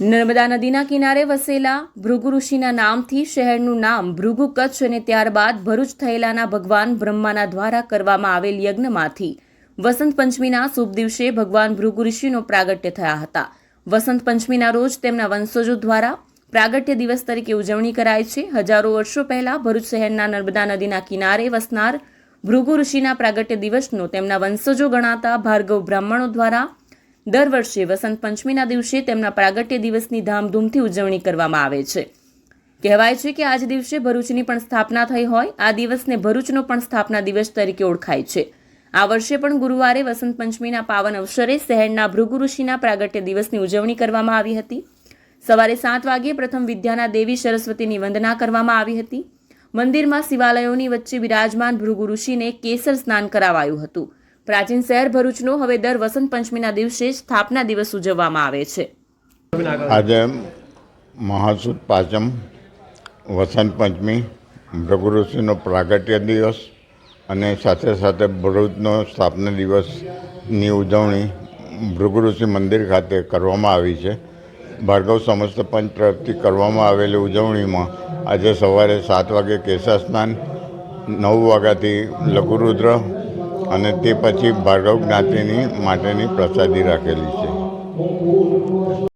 નર્મદા નદીના કિનારે વસેલા ભૃગુ ઋષિના નામથી શહેરનું નામ ભૃગુ કચ્છ અને ત્યારબાદ ભરૂચ થયેલાના ભગવાન બ્રહ્માના દ્વારા કરવામાં આવેલ યજ્ઞમાંથી વસંત પંચમીના શુભ દિવસે ભગવાન ભૃગુ ઋષિનો પ્રાગટ્ય થયા હતા. વસંત પંચમીના રોજ તેમના વંશજો દ્વારા પ્રાગટ્ય દિવસ તરીકે ઉજવણી કરાય છે. હજારો વર્ષો પહેલા ભરૂચ શહેરના નર્મદા નદીના કિનારે વસનાર ભૃગુ ઋષિના પ્રાગટ્ય દિવસનો તેમના વંશજો ગણાતા ભાર્ગવ બ્રાહ્મણો દ્વારા દર વર્ષે વસંત પંચમીના દિવસે તેમના પ્રાગટ્ય દિવસની ધામધૂમથી ઉજવણી કરવામાં આવે છે. કહેવાય છે કે આજ દિવસે ભરૂચની પણ સ્થાપના થઈ હોય, આ દિવસને ભરૂચનો પણ સ્થાપના દિવસ તરીકે ઓળખાય છે. આ વર્ષે પણ ગુરુવારે વસંત પંચમીના પાવન અવસરે શહેરના ભૃગુ ઋષિના પ્રાગટ્ય દિવસની ઉજવણી કરવામાં આવી હતી. સવારે સાત વાગ્યે પ્રથમ વિદ્યાના દેવી સરસ્વતીની વંદના કરવામાં આવી હતી. મંદિરમાં શિવાલયોની વચ્ચે બિરાજમાન ભૃગુ ઋષિને કેસર સ્નાન કરાવાયું હતું. પ્રાચીન શહેર ભરૂચનો હવે દર વસંત પંચમીના દિવસે સ્થાપના દિવસ ઉજવવામાં આવે છે. આજે મહાસુદ પાંચમ વસંત પંચમી ભૃગુઋષિનો પ્રાગટ્ય દિવસ અને સાથે સાથે ભરૂચનો સ્થાપના દિવસની ઉજવણી ભૃગુઋષિ મંદિર ખાતે કરવામાં આવી છે. ભાર્ગવ સમસ્ત પંચ તરફથી કરવામાં આવેલી ઉજવણીમાં આજે સવારે સાત વાગે કેશા સ્નાન, નવ વાગ્યાથી લઘુરુદ્ર અને તે પછી ભાર્ગવ જ્ઞાતિની માટેની પ્રસાદી રાખેલી છે.